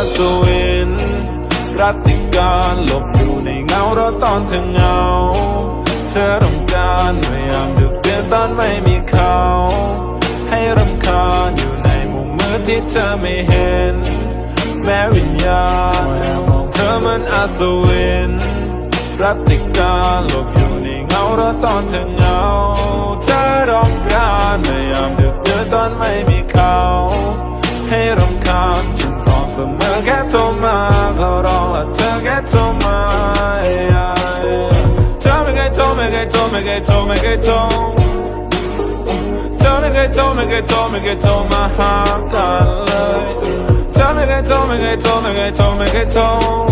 ว่าอาสวินรัติการหลบอยู่ในเงารถตอนเธอเงา เธอรำการพยายามดึกเดือนตอนไม่มีเขา ให้รำคาญอยู่ในมุมมืดที่เธอไม่เห็น แม้วิญญาณมองเธอมันอาสวินรัติการหลบอยู่ในเงารถตอนเธอเงา เธอร้องการพยายามดึกเดือนตอนไม่มีเขา ให้รำคาญ 선물게 도마 걸어 어떻게 도마 도매게 도매게 도매게 도매게 도 도매게 도매게 도매게 도마 하갈래 도매게 도매게 도매게 도매게 도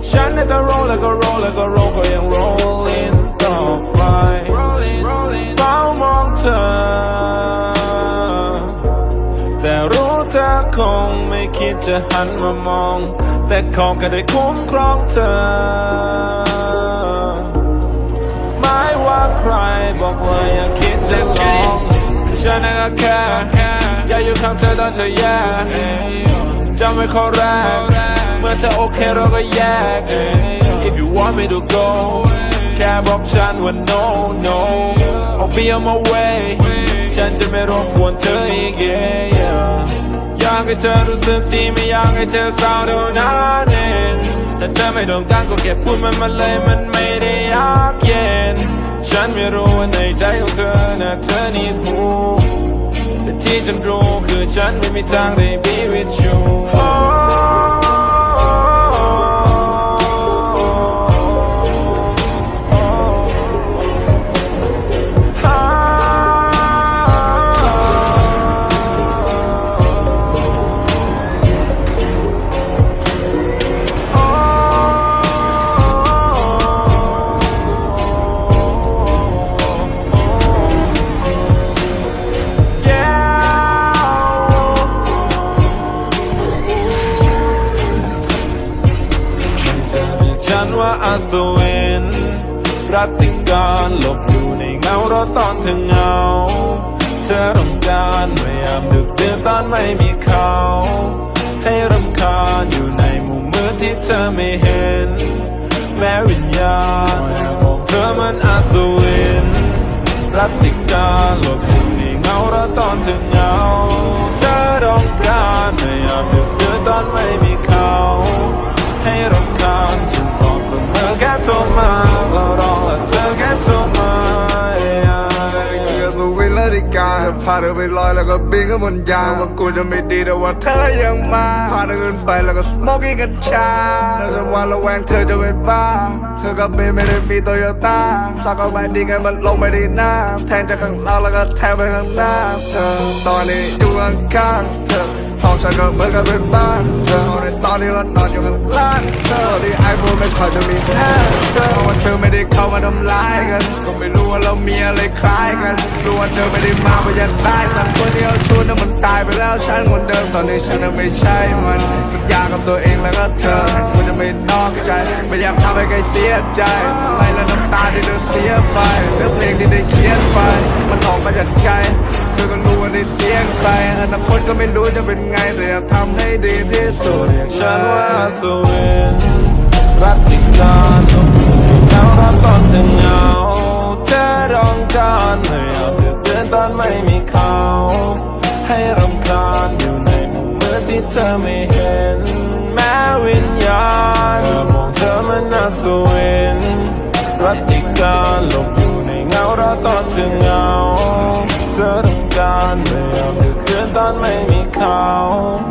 Shine the roller go roller go roll go and rolling down right Rolling rolling Bow mountain คงไม่คิดจะหันมามอง แต่ขอแค่ได้คุ้มครองเธอ ไม่ว่าใครบอกว่าอย่าคิดจะลองฉันก็แค่อยากอยู่ข้างเธอตอนเธอแย่จะไม่ขอแรกเมื่อเธอโอเคเราก็แยก If you want me to go แค่บอกฉันว่า no no I'll be on my way ฉันจะไม่รบกวนเธออีก yeah yeah ากให้เธอรู้สึกดีไม่อยากให้เธอเศร้าเท่านั้นเองแต่เธอไม่ต้องการก็เก็บพูดมันมาเลยมันไม่ได้ยากเย็น ฉันไม่รู้ว่าในใจของเธอนะเธอนี่หูแต่ที่ฉันรู้คือฉันไม่มีทางได้ be with you ันว่าอาสวินรัติการหลบอยู่ในเงารถตอนเธอเงา เธอรำการพยายามดึกเดือนตอนไม่มีเขา ให้รำคาญอยู่ในมุมมืดที่เธอไม่เห็น แม้วิญญาณมองเธอมันอาสวินรัติการหลบอยู่ในเงารถตอนเธอเงา นและดิกาพาเธอไปลอยแล้วก็บินขึ้นบนยางว่ากูจะไม่ดีแต่ว่าเธอยังมาพาเธอขึ้นไปแล้วก็สโมกิ้งกัญชาเธอจะวันระแวงเธอจะเป็นบ้า เธอก็บเบนไม่ได้มีโตโยต้าสักเอาไปดีไงมันลงไปดีหน้าแทงจากข้างล่างแล้วก็แทงไปข้างหน้าเธอตอนนี้อยู่ข้างๆเธอ ห้องฉันก็เหมือนกับเป็นบ้านเธอในตอนนี้ก็นอนอยู่ข้างล่างเธอที่ไอโฟนไม่ค่อยจะมีแค่เธอเพราะว่าเธอไม่ได้เข้ามาทำร้ายกัน ก็ไม่รู้ว่าเรามีอะไรคล้ายกันรู้ว่าเธอไม่ได้มาเพราะอยากได้แต่คนที่เอาชวนนั้นมันตายไปแล้วฉันคนเดิมตอนนี้ฉันนั้นไม่ใช่มันสัญญากับตัวเองแล้วก็เธอกูจะไม่นอกใจไม่อยากทำให้ใครเสียใจไม่ละน้ำตาที่เธอเสียไปเนื้อเพลงที่ได้เขียนไปมันออกมาจากใจ ได้เสียงไปอนาคตก็ไม่รู้จะเป็นไงแต่อยากทำให้ดีที่สุดเรียกฉันว่าสุวินรัตติการหลบอยู่ในเงารถตอนเธอเหงาเธอร้องการพยายากเดือนตอนไม่มีเขาให้รำคาญอยู่ในมุมมืดที่เธอไม่เห็น แม้วิญญาณเธอมองเธอมันน่าสุวินรัตติดการหลบอยู่ในเงาเรถตอนเธอเหงา to the gun, man. Good done,